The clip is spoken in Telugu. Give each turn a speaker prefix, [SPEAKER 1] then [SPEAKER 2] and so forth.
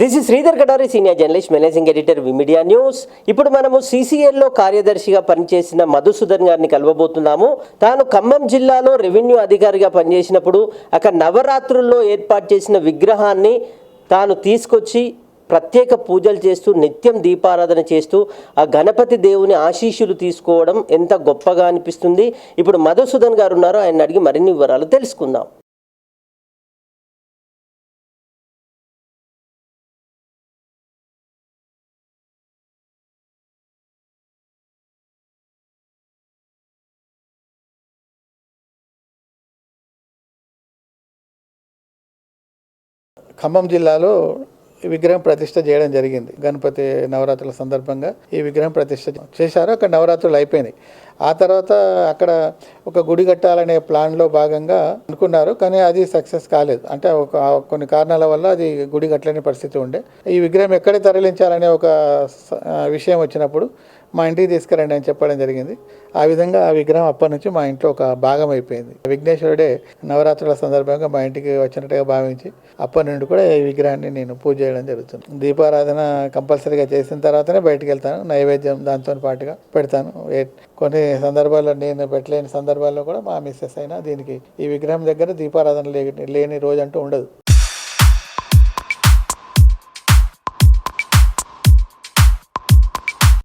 [SPEAKER 1] This is Sridhar Katari senior journalist managing editor media news ఇప్పుడు మనము సీసీఎల్లో కార్యదర్శిగా పనిచేసిన మధుసూదన్ గారిని కలవబోతున్నాము. తాను ఖమ్మం జిల్లాలో రెవెన్యూ అధికారిగా పనిచేసినప్పుడు అక్కడ నవరాత్రుల్లో ఏర్పాటు చేసిన విగ్రహాన్ని తాను తీసుకొచ్చి ప్రత్యేక పూజలు చేస్తూ నిత్యం దీపారాధన చేస్తూ ఆ గణపతి దేవుని ఆశీస్సులు తీసుకోవడం ఎంత గొప్పగా అనిపిస్తుంది. ఇప్పుడు మధుసూదన్ గారు ఉన్నారు. ఆయన అడిగి మరిన్ని వివరాలు తెలుసుకుందాం.
[SPEAKER 2] ఖమ్మం జిల్లాలో ఈ విగ్రహం ప్రతిష్ట చేయడం జరిగింది. గణపతి నవరాత్రుల సందర్భంగా ఈ విగ్రహం ప్రతిష్ట చేశారు. అక్కడ నవరాత్రులు అయిపోయినాయి. ఆ తర్వాత అక్కడ ఒక గుడి కట్టాలనే ప్లాన్లో భాగంగా అనుకున్నారు కానీ అది సక్సెస్ కాలేదు. అంటే ఒక కొన్ని కారణాల వల్ల అది గుడి కట్టలేని పరిస్థితి ఉండే. ఈ విగ్రహం ఎక్కడ తరలించాలనే ఒక విషయం వచ్చినప్పుడు మా ఇంటికి తీసుకురండి అని చెప్పడం జరిగింది. ఆ విధంగా ఆ విగ్రహం అప్పటి నుంచి మా ఇంట్లో ఒక భాగం అయిపోయింది. విఘ్నేశ్వరుడే నవరాత్రుల సందర్భంగా మా ఇంటికి వచ్చినట్టుగా భావించి అప్పటి నుండి కూడా ఈ విగ్రహాన్ని నేను పూజ చేయడం జరుగుతుంది. దీపారాధన కంపల్సరీగా చేసిన తర్వాతనే బయటికి వెళ్తాను. నైవేద్యం దాంతో పాటుగా పెడతాను. కొన్ని సందర్భాల్లో నేను పెట్టలేని సందర్భాల్లో కూడా మా మిస్సెస్ అయినా దీనికి ఈ విగ్రహం దగ్గర దీపారాధన లేని రోజు అంటూ ఉండదు.